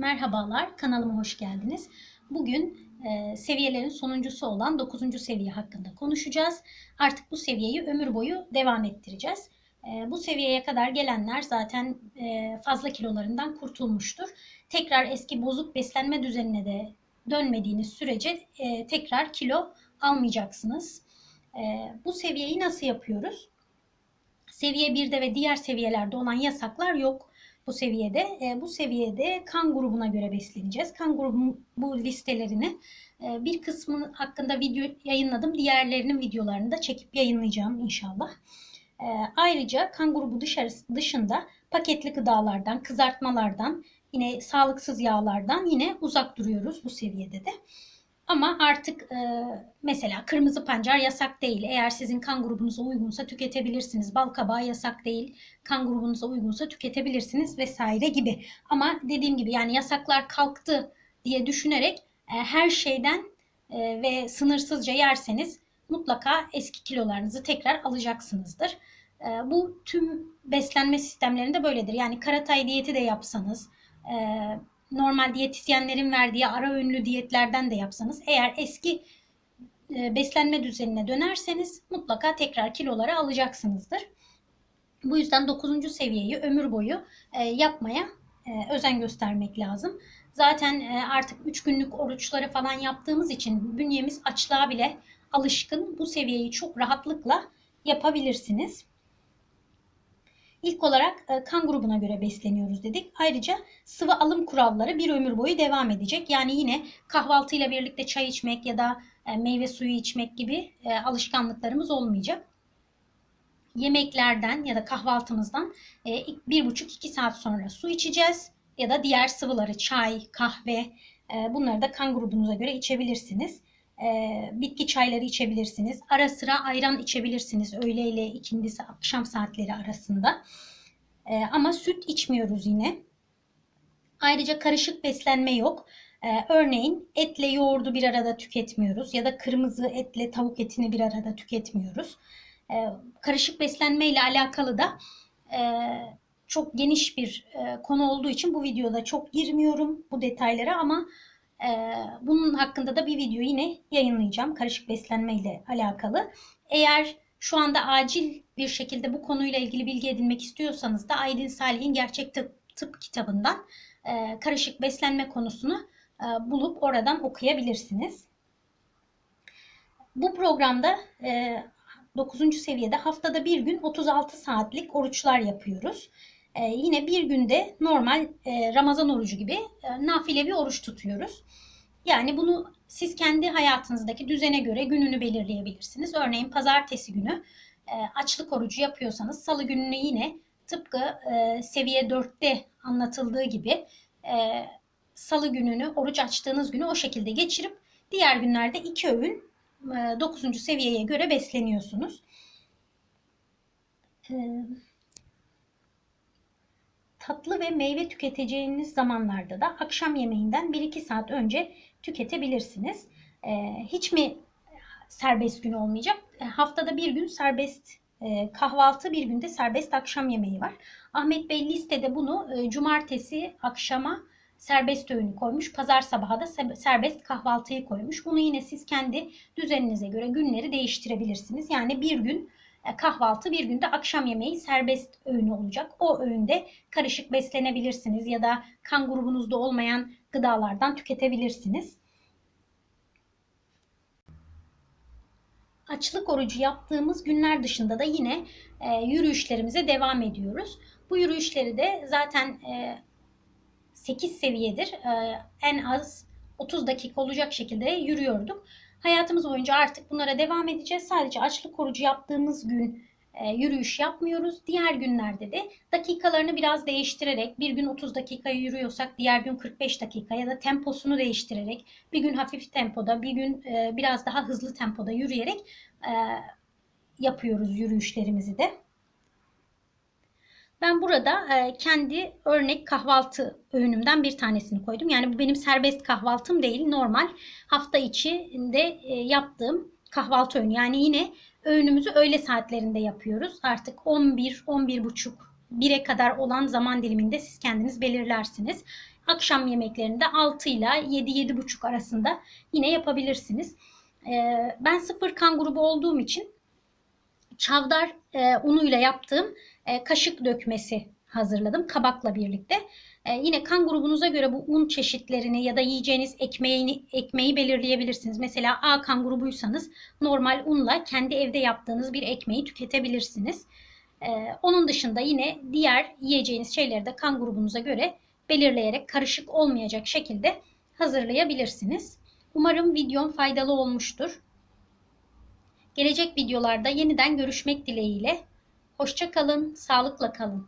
Merhabalar, kanalıma hoş geldiniz. Bugün e, seviyelerin sonuncusu olan 9. seviye hakkında konuşacağız. Artık bu seviyeyi ömür boyu devam ettireceğiz. E, bu seviyeye kadar gelenler zaten e, fazla kilolarından kurtulmuştur. Tekrar eski bozuk beslenme düzenine de dönmediğiniz sürece e, tekrar kilo almayacaksınız. E, bu seviyeyi nasıl yapıyoruz? Seviye 1'de ve diğer seviyelerde olan yasaklar yok bu seviyede. E, bu seviyede kan grubuna göre besleneceğiz. Kan grubunun bu listelerini e, bir kısmı hakkında video yayınladım. Diğerlerinin videolarını da çekip yayınlayacağım inşallah. E, ayrıca kan grubu dışarısı, dışında paketli gıdalardan, kızartmalardan, yine sağlıksız yağlardan yine uzak duruyoruz bu seviyede de. Ama artık e, mesela kırmızı pancar yasak değil. Eğer sizin kan grubunuza uygunsa tüketebilirsiniz. Bal kabağı yasak değil. Kan grubunuza uygunsa tüketebilirsiniz vesaire gibi. Ama dediğim gibi yani yasaklar kalktı diye düşünerek e, her şeyden e, ve sınırsızca yerseniz mutlaka eski kilolarınızı tekrar alacaksınızdır. E, bu tüm beslenme sistemlerinde böyledir. Yani karatay diyeti de yapsanız, e, normal diyetisyenlerin verdiği ara öğünlü diyetlerden de yapsanız eğer eski e, beslenme düzenine dönerseniz mutlaka tekrar kiloları alacaksınızdır. Bu yüzden 9. seviyeyi ömür boyu e, yapmaya e, özen göstermek lazım. Zaten artık 3 günlük oruçları falan yaptığımız için bünyemiz açlığa bile alışkın. Bu seviyeyi çok rahatlıkla yapabilirsiniz. İlk olarak e, kan grubuna göre besleniyoruz dedik. Ayrıca sıvı alım kuralları bir ömür boyu devam edecek. Yani yine kahvaltıyla birlikte çay içmek ya da e, meyve suyu içmek gibi e, alışkanlıklarımız olmayacak. Yemeklerden ya da kahvaltımızdan bir buçuk iki saat sonra su içeceğiz. Ya da diğer sıvıları çay, kahve bunları da kan grubunuza göre içebilirsiniz e, bitki çayları içebilirsiniz. Ara sıra ayran içebilirsiniz öğle ile ikindisi akşam saatleri arasında. E, ama süt içmiyoruz yine. Ayrıca karışık beslenme yok. E, örneğin etle yoğurdu bir arada tüketmiyoruz ya da kırmızı etle tavuk etini bir arada tüketmiyoruz. E, karışık beslenme ile alakalı da e, çok geniş bir e, konu olduğu için bu videoda çok girmiyorum bu detaylara ama ee, bunun hakkında da bir video yine yayınlayacağım. Karışık beslenme ile alakalı. Eğer şu anda acil bir şekilde bu konuyla ilgili bilgi edinmek istiyorsanız da Aydın Salih'in Gerçek Tıp, tıp kitabından e, karışık beslenme konusunu e, bulup oradan okuyabilirsiniz. Bu programda e, 9. seviyede haftada bir gün 36 saatlik oruçlar yapıyoruz. E, yine bir günde normal e, Ramazan orucu gibi e, nafilevi oruç tutuyoruz. Yani bunu siz kendi hayatınızdaki düzene göre gününü belirleyebilirsiniz. Örneğin pazartesi günü e, açlık orucu yapıyorsanız salı gününü yine tıpkı e, seviye 4'te anlatıldığı gibi e, salı gününü oruç açtığınız günü o şekilde geçirip diğer günlerde iki öğün e, 9. seviyeye göre besleniyorsunuz. Tatlı ve meyve tüketeceğiniz zamanlarda da akşam yemeğinden 1-2 saat önce tüketebilirsiniz. E, hiç mi serbest gün olmayacak? E, haftada bir gün serbest e, kahvaltı, bir günde serbest akşam yemeği var. Ahmet Bey listede bunu e, cumartesi akşama serbest öğünü koymuş. Pazar sabahı da serbest kahvaltıyı koymuş. Bunu yine siz kendi düzeninize göre günleri değiştirebilirsiniz. Yani bir gün kahvaltı bir günde akşam yemeği serbest öğünü olacak. O öğünde karışık beslenebilirsiniz ya da kan grubunuzda olmayan gıdalardan tüketebilirsiniz. Açlık orucu yaptığımız günler dışında da yine e, yürüyüşlerimize devam ediyoruz. Bu yürüyüşleri de zaten e, 8 seviyedir. E, en az 30 dakika olacak şekilde yürüyorduk. Hayatımız boyunca artık bunlara devam edeceğiz. Sadece açlık orucu yaptığımız gün e, yürüyüş yapmıyoruz. Diğer günlerde de dakikalarını biraz değiştirerek bir gün 30 dakika yürüyorsak diğer gün 45 dakika ya da temposunu değiştirerek bir gün hafif tempoda bir gün e, biraz daha hızlı tempoda yürüyerek e, yapıyoruz yürüyüşlerimizi de. Ben burada e, kendi örnek kahvaltı öğünümden bir tanesini koydum. Yani bu benim serbest kahvaltım değil. Normal hafta içinde e, yaptığım kahvaltı öğünü. Yani yine öğünümüzü öğle saatlerinde yapıyoruz. Artık 11, 11 buçuk 1'e kadar olan zaman diliminde siz kendiniz belirlersiniz. akşam yemeklerinde 6 ile 7-7,5 arasında yine yapabilirsiniz. Ee, ben sıfır kan grubu olduğum için çavdar e, unuyla yaptığım e, kaşık dökmesi hazırladım kabakla birlikte. E, yine kan grubunuza göre bu un çeşitlerini ya da yiyeceğiniz ekmeğini, ekmeği belirleyebilirsiniz. Mesela A kan grubuysanız normal unla kendi evde yaptığınız bir ekmeği tüketebilirsiniz. E, onun dışında yine diğer yiyeceğiniz şeyleri de kan grubunuza göre belirleyerek karışık olmayacak şekilde hazırlayabilirsiniz. Umarım videom faydalı olmuştur. Gelecek videolarda yeniden görüşmek dileğiyle. Hoşça kalın, sağlıkla kalın.